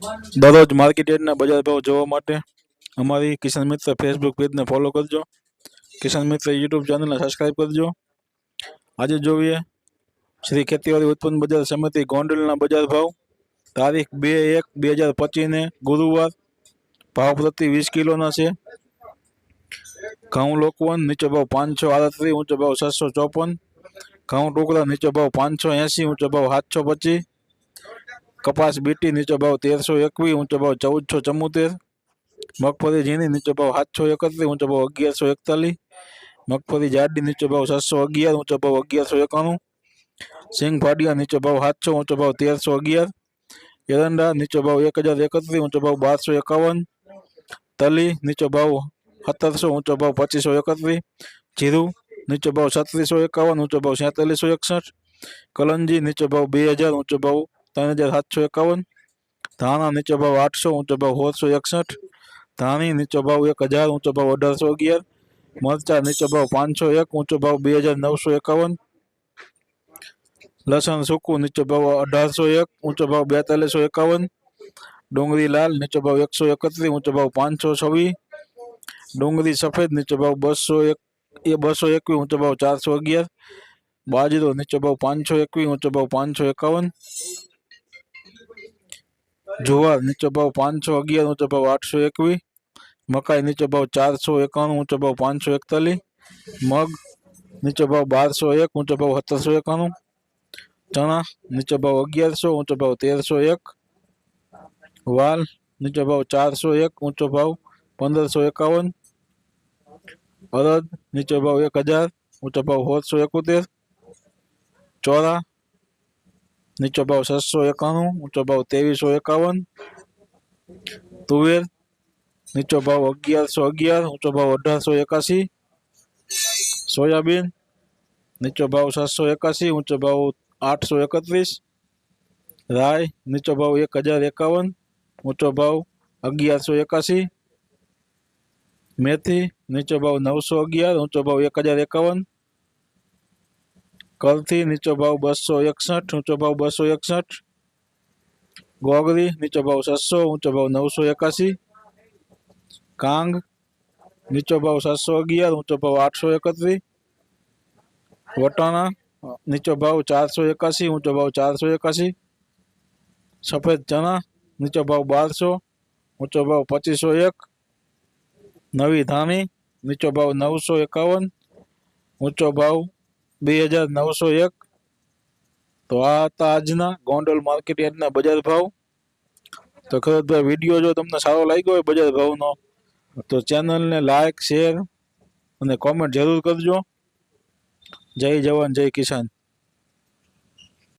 દર રોજ market yard ના બજાર ભાવ જોવા માટે અમારી કિસાન મિત્ર ફેસબુક પેજ ને ફોલો કરજો કિસાન મિત્ર YouTube ચેનલ ને સબ્સ્ક્રાઇબ કરજો આજે જોવીએ શ્રી ખેતીવાડી ઉત્પાદન બજાર સમિતિ ગોંડલ ના બજાર ભાવ તારીખ 21 2025 ને ગુરુવાર ભાવ પ્રતિ 20 કિલો ના છે ગામ લોકવાણ નીચો ભાવ 500 ઉંચો ભાવ 654 ગામ ટોકળા નીચો ભાવ 580 ઉંચો ભાવ 725 कपास बीटी नीचो भाव तेरसो एक ऊंचो भाव चौदह सौ चौमोतेर मगफली झीणी नीचो भाव सात सौ एकत्र ऊंचो भाव अगियार सौ एकतालीस मगफली जाडी नीचो भाव सात सौ अगियार ऊंचो भाव अगियार सौ एकाणु सींग फाड़िया नीचो भाव सात सौ ऊंचो भाव तेर सौ अगियार एरंडा नीचो भाव एक हज़ार एकत्र ऊंचो भाव बार सौ एकावन तली नीचो भाव सत्तर सौ ऊंचो भाव पच्चीस सौ एकत्र जीरु नीचो भाव सत्तीस सौ एकावन ऊंचो भाव सैंतालीस सौ एकसठ कलंजी नीचो भाव बे हज़ार ऊंचो भाव ત્રણ હજાર સાતસો એકાવન ધાણા નીચો ભાવ આઠસો ઊંચો ભાવ સોળસો એકસઠ ધાણી નીચો ભાવ એક હજાર ઊંચો ભાવ અઢારસો અગિયાર મરચા નીચો ભાવ પાંચસો એક ઊંચો ભાવ બે હજાર નવસો એકાવન લસણ સૂકું નીચો ભાવ અઢારસો એક ઊંચો ભાવ બેતાલીસો એકાવન ડુંગળી લાલ નીચો ભાવ એકસો એકત્રીસ ઊંચો ભાવ પાંચસો છવ્વીસ ડુંગળી સફેદ નીચો ભાવ બસો એક એ બસો એકવીસ ઊંચો ભાવ ચારસો અગિયાર બાજરો નીચો ભાવ પાંચસો એકવીસ ઊંચો ભાવ પાંચસો એકાવન જુવાર નીચો ભાવ પાંચસો અગિયાર ઊંચો ભાવ આઠસો એકવીસ મકાઈ નીચો ભાવ ચારસો એકાણું ઊંચો ભાવ પાંચસો એકતાલીસ મગ નીચો ભાવ બારસો એક ઊંચો ભાવ સત્તરસો એકાણું ચણા નીચો ભાવ અગિયારસો ઊંચો ભાવ તેરસો એક વાલ નીચો ભાવ ચારસો એક ઊંચો ભાવ પંદરસો એકાવન અરદ નીચો ભાવ એક હજાર ઊંચો ભાવ સોળસો એકોતેર ચોરા नीचो भाव सत्सौ एकाणु ऊंचो भाव तेवीस सौ एकावन तुवेर नीचो भाव अगियार सौ अगियार ऊंचो भाव अठार सौ एकासी सोयाबीन नीचो भाव सात सौ एकासी ऊंचो भाव आठ सौ एकत्रीस राय नीचो भाव एक हजार एकावन ऊंचो भाव अगियार सौ एकासी मेथी नीचो भाव नौ सौ अगियार ऊंचो भाव एक हजार एकावन કરથી નીચો ભાવ બસો એકસઠ ઊંચો ભાવ બસો એકસઠ ગોગરી નીચો ભાવ સાતસો ઊંચો ભાવ નવસો એકાસી કાંગ નીચો ભાવ સાતસો અગિયાર ઊંચો ભાવ આઠસો એકત્રીસ વટાણા નીચો ભાવ ચારસો એકાસી ઊંચો ભાવ ચારસો એકાસી સફેદ ચણા નીચો ભાવ બારસો ઊંચો ભાવ પચીસો એક નવી ધાણી નીચો ભાવ નવસો એકાવન ઊંચો ભાવ બે હજાર નવસો એક તો આ હતા આજના ગોંડલ માર્કેટ યાર્ડના બજાર ભાવ તો ખરેખર વિડીયો જો તમને સારો લાગ્યો હોય બજાર ભાવનો તો ચેનલને લાઇક શેર અને કોમેન્ટ જરૂર કરજો જય જવાન જય કિસાન